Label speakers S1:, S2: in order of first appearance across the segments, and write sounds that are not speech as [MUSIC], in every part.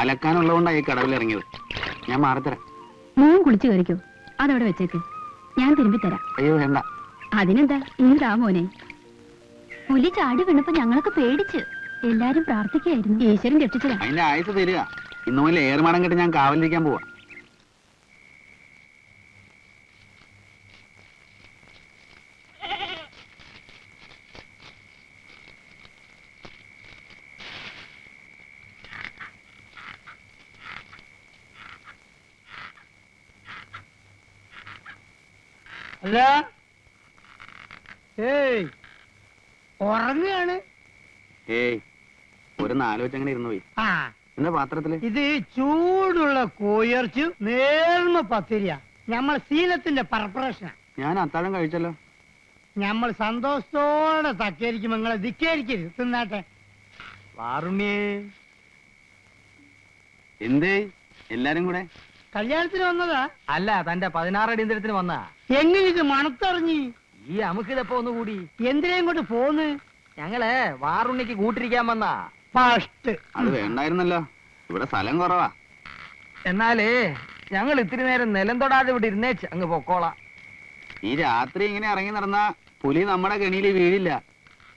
S1: അലക്കാനുള്ളതുകൊണ്ടാണ് ഈ കടവിൽ ഇറങ്ങിയത്. ഞാൻ മാറിത്തരാം.
S2: മോൻ കുളിച്ചു കയറിക്കോ. അതവിടെ വെച്ചേക്ക്. ഞാൻ തിരുമ്പി തരാം.
S1: അയ്യോ വേണ്ട.
S2: അതിനെന്താ? ഇതാ മോനെ. പുലി ചാടി വീണപ്പോ ഞങ്ങളൊക്കെ പേടിച്ച്. എല്ലാരും പ്രാർത്ഥിക്കായിരുന്നു ഈശ്വരൻ രക്ഷിച്ചതാ.
S1: അതിന്റെ ആയുസ് തരിക. ഇന്നു മുതൽ ഏറുമാടം കെട്ടി ഞാൻ കാവലിരിക്കാൻ പോവാ.
S3: അല്ല. ഏയ് ഉറങ്ങാണ്
S1: ഏയ് ഒരു നാല് വെച്ചങ്ങനെ ഇരുന്നു പോയി.
S3: ആ.
S1: എന്താ പാത്രത്തിൽ?
S3: ഇത് ചൂടുള്ള കോയർച്ച് നേർമ പത്തിരിയ. നമ്മൾ ശീലത്തിന്റെ പർപ്പറേഷനാ
S1: ഞാൻ അത്താഴം കഴിച്ചല്ലോ.
S3: നമ്മൾ സന്തോഷത്തോടെ തക്കേരിക്കും നിങ്ങളെ ധിക്കേരിക്കരുത്. തിന്നാട്ടെ. വാറുണ്ണിയേ.
S1: എന്തേ? എല്ലാരും കൂടെ?
S3: കല്യാണത്തിന് വന്നതാ?
S4: അല്ല തന്റെ പതിനാറ് അടിയന്തരത്തിന് വന്ന
S3: എങ്ങനെ ഇത് മണത്തറിഞ്ഞി?
S4: ഈ അമുക്കിലെപ്പോ ഒന്ന് കൂടി?
S3: എന്തിനാ ഇങ്ങോട്ട് പോന്ന്?
S4: ഞങ്ങളെ വാറുണ്ണിക്ക് കൂട്ടിരിക്കാൻ വന്ന.
S3: ഫസ്റ്റ്.
S1: അത് വേണ്ടായിരുന്നല്ലോ. ഇവിടെ സ്ഥലം കുറവാ.
S4: എന്നാലേ ഞങ്ങൾ ഇത്തിരി നേരം നിലം തൊടാതെ ഇവിടെ ഇരുന്നേച്ച് അങ്ങ് പൊക്കോളാം.
S1: ഈ രാത്രി ഇങ്ങനെ ഇറങ്ങി നടന്ന പുലി നമ്മുടെ കെണിയിൽ വീഴില്ല.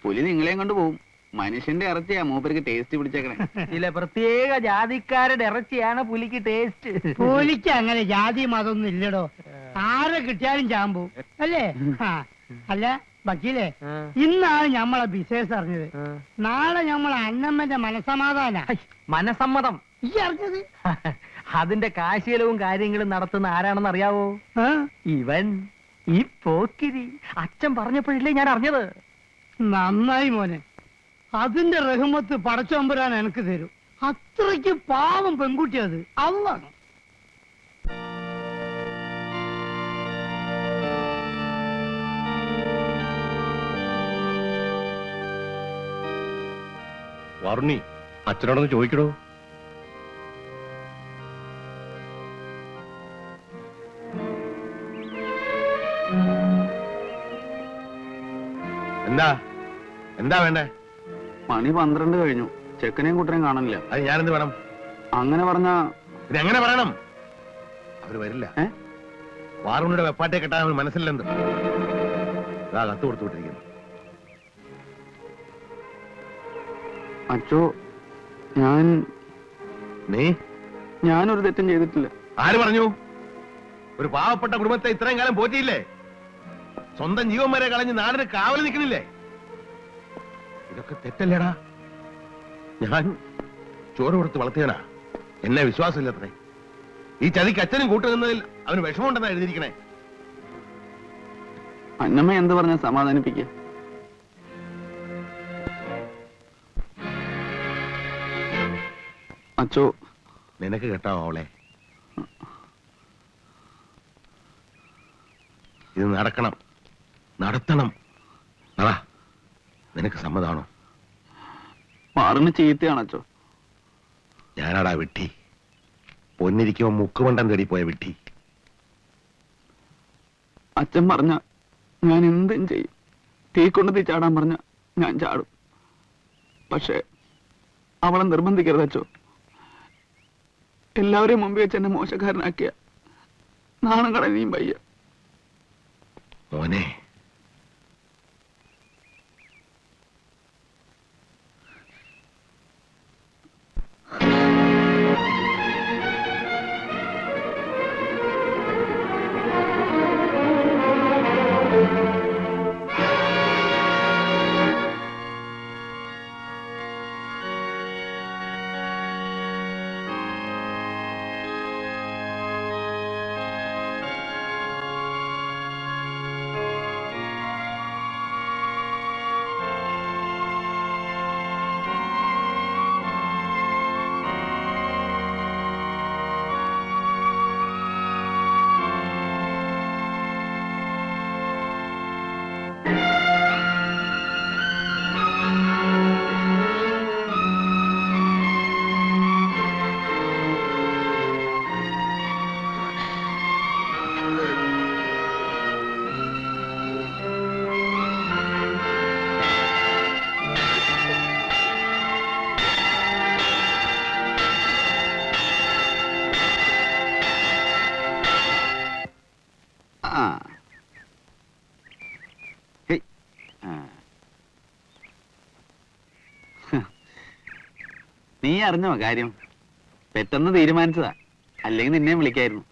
S1: പുലി നിങ്ങളെയും കൊണ്ട് പോവും. മനുഷ്യന്റെ ഇറച്ചിയാ മൂപ്പർക്ക് ടേസ്റ്റ് പിടിച്ചേക്കണേ.
S4: ചില പ്രത്യേക ജാതിക്കാരുടെ ഇറച്ചിയാണ് പുലിക്ക് ടേസ്റ്റ്
S3: പുലിക്ക് അങ്ങനെ ജാതി മതമൊന്നും ഇല്ലടോ. ആരെ കിട്ടിയാലും ചാമ്പു. അല്ലേ? ആ. അല്ല വക്കീലേ ഇന്നാണ് ഞമ്മളെ ബിസിനസ് അറിഞ്ഞത്. നാളെ ഞമ്മളെ അന്നമ്മന്റെ മനസമാധാന.
S4: മനസമ്മതം.
S3: ഈ അറിഞ്ഞത്? [LAUGHS]
S4: അതിന്റെ കാശീലവും കാര്യങ്ങളും നടത്തുന്ന ആരാണെന്ന് അറിയാവോ?
S3: ആ?
S4: ഇവൻ ഈ പോക്കിരി. അച്ഛൻ പറഞ്ഞപ്പോഴില്ലേ ഞാൻ അറിഞ്ഞത്.
S3: നന്നായി മോനെ. അതിന്റെ റഹ്മത്ത് പടച്ചോമ്പരാൻ എനിക്ക് തരും. അത്രയ്ക്ക് പാവം പെൺകുട്ടി അത്. അള്ളാണ്
S5: വാറുണ്ണി അച്ഛനോടൊന്ന് ചോദിക്കടോ? എന്താ? എന്താ വേണ്ടേ?
S1: മണി പന്ത്രണ്ട് കഴിഞ്ഞു. ചെക്കനെയും കുട്ടനെയും കാണാനില്ല
S5: അത് ഞാനെന്ത് വേണം?
S1: അങ്ങനെ പറഞ്ഞ
S5: ഇതെങ്ങനെ എങ്ങനെ പറയണം? അവർ വരില്ല.
S1: ഏ?
S5: വാറുണ്ണിയുടെ വെപ്പാട്ടെ കെട്ടാൻ അവന് മനസ്സിലെന്ത് അതാ കത്ത് കൊടുത്തു വിട്ടിരിക്കുന്നു
S1: അച്ചോ ഞാൻ
S5: നീ?
S1: ഞാനൊരു തെറ്റും ചെയ്തിട്ടില്ല.
S5: ആര് പറഞ്ഞു? ഒരു പാവപ്പെട്ട കുടുംബത്തെ ഇത്രയും കാലം പോറ്റിയില്ലേ? സ്വന്തം ജീവൻ വരെ കളഞ്ഞ് നാടിന് കാവൽ നിൽക്കണില്ലേ ഇതൊക്കെ തെറ്റല്ലേടാ? ഞാൻ ചോറ് കൊടുത്ത് വളർത്തിയവനാ. എന്നെ വിശ്വാസമില്ലത്രേ ഈ ചതിക്ക് അച്ഛനും കൂട്ടുനിന്നതിൽ അവന് വിഷമമുണ്ടെന്നാ എഴുതിയിരിക്കണേ.
S1: അന്നമ്മ എന്ത് പറഞ്ഞ സമാധാനിപ്പിക്കുക അച്ചോ.
S5: നിനക്ക് കേട്ടാവോ അവളെ? ഇത് നടക്കണം. നടത്തണം. നട. നിനക്ക് സമ്മതാണോ?
S1: മാറിന് ചീത്തയാണച്ചോ
S5: ഞാനാടാ വിട്ടി. പൊന്നിരിക്കുമ്പോ മുക്കുമണ്ടം തേടി പോയ വിട്ടി.
S1: അച്ഛൻ പറഞ്ഞ ഞാൻ എന്തും ചെയ്യും. തീ കൊണ്ട് തീ ചാടാൻ പറഞ്ഞ ഞാൻ ചാടും. പക്ഷെ അവളെ നിർബന്ധിക്കരുത് അച്ചോ എല്ലാവരെയും മുമ്പ് വെച്ച് എന്നെ മോശക്കാരനാക്കിയ നാണം കടനിയും പയ്യ
S5: മോനെ
S1: അറിഞ്ഞോ കാര്യം? പെട്ടെന്ന് തീരുമാനിച്ചതാ. അല്ലെങ്കിൽ നിന്നെ വിളിക്കായിരുന്നു.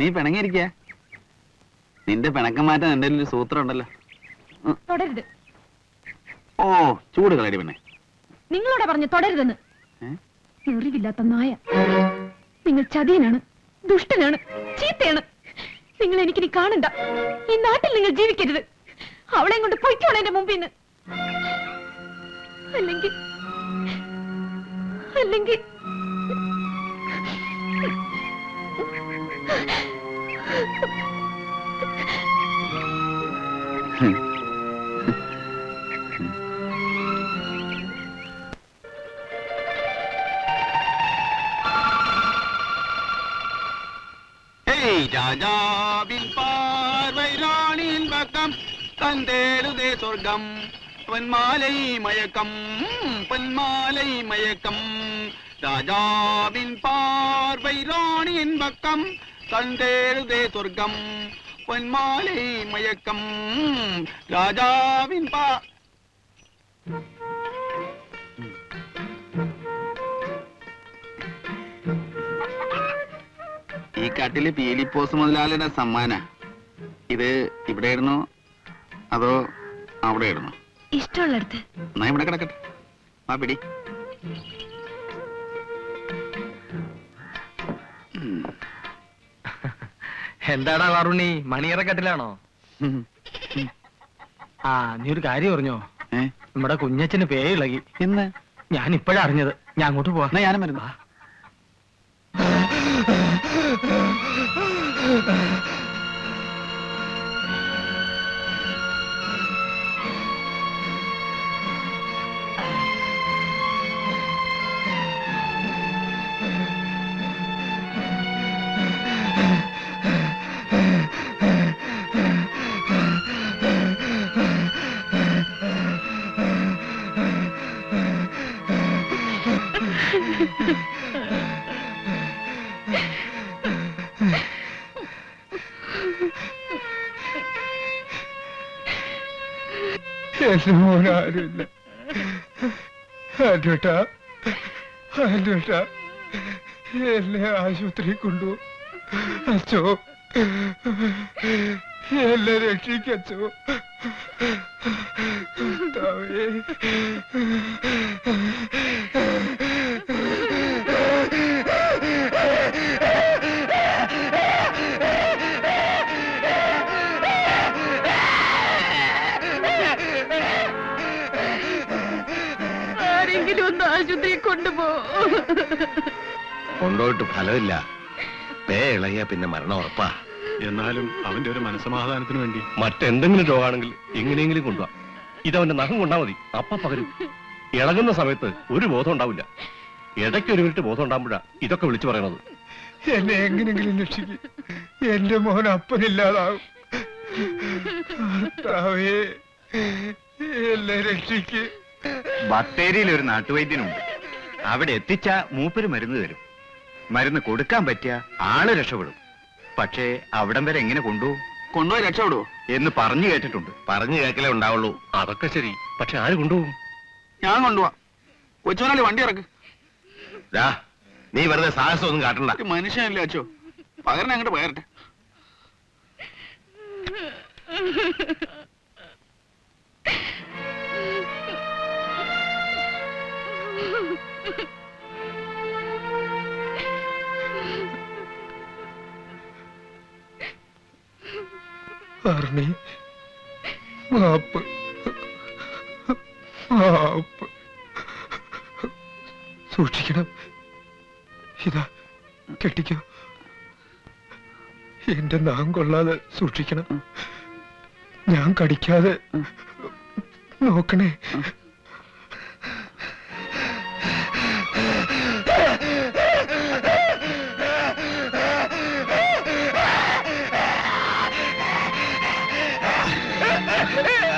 S1: നീ പിണങ്ങിയിരിക്ക? നിന്റെ പിണക്കം മാറ്റാൻ എന്റെ ഒരു സൂത്രം ഉണ്ടല്ലോ
S2: തുടരുത്.
S1: ഓ ചൂട് കളരി പിന്നെ
S2: നിങ്ങളോട് പറഞ്ഞു തുടരുതെന്ന്? എറിവില്ലാത്ത നായ. നിങ്ങൾ ചതിയനാണ് ദുഷ്ടനാണ് ചീത്തയാണ്. നിങ്ങൾ എനിക്കിനി കാണണ്ട. ഈ നാട്ടിൽ നിങ്ങൾ ജീവിക്കരുത്. അവളെ കൊണ്ട് പൊയ്ക്കോളെ എന്റെ മുമ്പിൽ നിന്ന് അല്ലെങ്കിൽ അല്ലെങ്കിൽ
S1: രാജാവിൻ പാർവൈ റാണിയിൽ പക്കം തന്തേരുതേ സ്വർഗം. பொன்மாலை மயக்கம் பொன்மாலை மயக்கம் ராஜாவின் பார்வை ராணியின் பக்கம் தந்தேடுதே சொர்க்கம் பொன்மாலை மயக்கம் ராஜாவின் பா ഈ കാട്ടില് പീലിപ്പോസ് മുതലാളിയുടെ സമ്മാന ഇത് ഇവിടെ ഇടുന്നോ അതോ അവിടെ ഇടുന്നോ
S2: ഇഷ്ടമുള്ളടത്ത്.
S1: എന്നാ ഇവിടെ കിടക്കട്ടെ. ആ പിടി.
S4: എന്താടാ വാറുണ്ണി? മണിയറക്കെട്ടിലാണോ
S1: കട്ടിലാണോ?
S4: ആ നീ ഒരു കാര്യം പറഞ്ഞോ?
S1: ഏ?
S4: നമ്മുടെ കുഞ്ഞച്ചന് പേ ഇളകി.
S1: എന്ന്
S4: ഞാൻ ഇപ്പോഴാ അറിഞ്ഞത്. ഞാൻ അങ്ങോട്ട് പോവാ.
S1: എന്നാ ഞാനും വരുന്നു.
S6: എന്റെ മോൻ ആരുമില്ല ആന്റോട്ടാ ആന്റോട്ടാ എന്നെ ആശുപത്രി കൊണ്ടുപോകും അച്ചോ എന്നെ രക്ഷിക്കച്ചോ. കർത്താവേ.
S5: കൊണ്ടുപോയിട്ട് ഫലമില്ല. പേ ഇളകിയ പിന്നെ മരണം ഉറപ്പാ.
S7: എന്നാലും അവന്റെ ഒരു മനസമാധാനത്തിന് വേണ്ടി.
S5: മറ്റെന്തെങ്കിലും രോഗമാണെങ്കിൽ എങ്ങനെയെങ്കിലും കൊണ്ടുപോവാ ഇതവന്റെ നഖം കൊണ്ടാ മതി. അപ്പ പകരും. ഇളകുന്ന സമയത്ത് ഒരു ബോധം ഉണ്ടാവില്ല. ഇടയ്ക്ക് ഒരു മിനിറ്റ് ബോധം ഉണ്ടാകുമ്പോഴാ ഇതൊക്കെ വിളിച്ചു പറയണത്.
S6: എന്നെ എങ്ങനെങ്കിലും രക്ഷിക്കും. എന്റെ മോൻ അപ്പനില്ലാതാവും. എന്നെ രക്ഷിക്ക്.
S8: ബത്തേരിയിൽ ഒരു നാട്ടുവൈദ്യനുണ്ട്. അവിടെ എത്തിച്ച മൂപ്പര് മരുന്ന് തരും. മരുന്ന് കൊടുക്കാൻ പറ്റിയ ആൾ രക്ഷപ്പെടും. പക്ഷേ അവിടം വരെ എങ്ങനെ കൊണ്ടുപോകും
S1: കൊണ്ടുപോയി രക്ഷപ്പെടുവോ?
S8: എന്ന് പറഞ്ഞു കേട്ടിട്ടുണ്ട്.
S5: പറഞ്ഞു കേക്കലേ ഉണ്ടാവുള്ളൂ. അതൊക്കെ ശരി. പക്ഷെ ആര് കൊണ്ടുപോകും?
S1: ഞാൻ കൊണ്ടുപോവാ. കൊച്ചുമനാളി വണ്ടി ഇറക്ക്?
S5: നീ വെറുതെ സാഹസം ഒന്നും കാട്ടണ്ട
S1: മനുഷ്യനല്ല അച്ചോ? പകരം അങ്ങോട്ട് പകരട്ടെ.
S6: അർണി മാപ്പ്. മാപ്പ്. സൂക്ഷിക്കണം. ഇതാ കെട്ടിക്കോ. എന്റെ നാം കൊള്ളാതെ സൂക്ഷിക്കണം. ഞാൻ കടിക്കാതെ നോക്കണേ. Hey! [LAUGHS]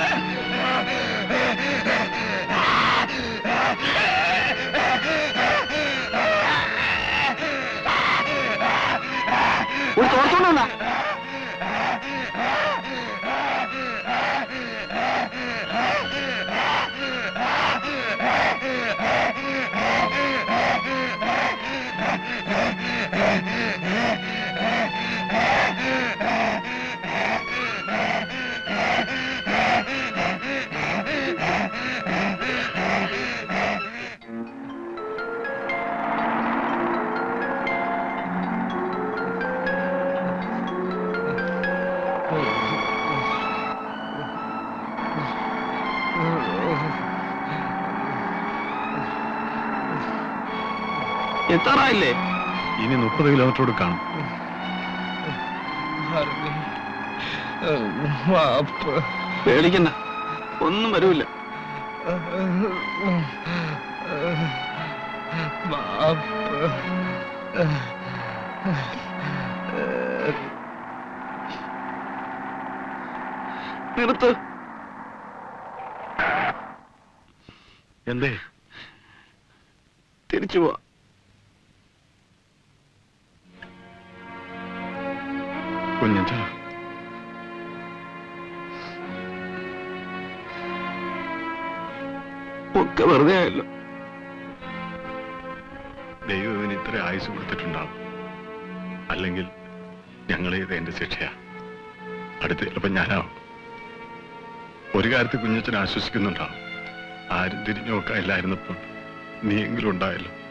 S1: എത്താറായില്ലേ?
S7: ഇനി മുപ്പത് കിലോമീറ്ററോട് കാണും.
S1: പേടിക്കണ്ട. ഒന്നും വരൂല്ല.
S6: മാപ്പ്.
S1: നിർത്ത്.
S7: എന്തേ?
S1: തിരിച്ചു പോവാ.
S7: കുഞ്ഞച്ച
S1: ഒക്കെ വെറുതെ ആയല്ലോ.
S7: ദൈവം ഇവന് ഇത്ര ആയുസ് കൊടുത്തിട്ടുണ്ടാവും. അല്ലെങ്കിൽ ഞങ്ങളെ ഇത് എന്റെ ശിക്ഷയാ. അടുത്ത ചിലപ്പോൾ ഞാനാവും. ഒരു കാര്യത്തിൽ കുഞ്ഞച്ചൻ ആശ്വസിക്കുന്നുണ്ടാവും. ആരും തിരിഞ്ഞു നോക്കാനില്ലായിരുന്നപ്പോൾ നീയെങ്കിലും ഉണ്ടായല്ലോ.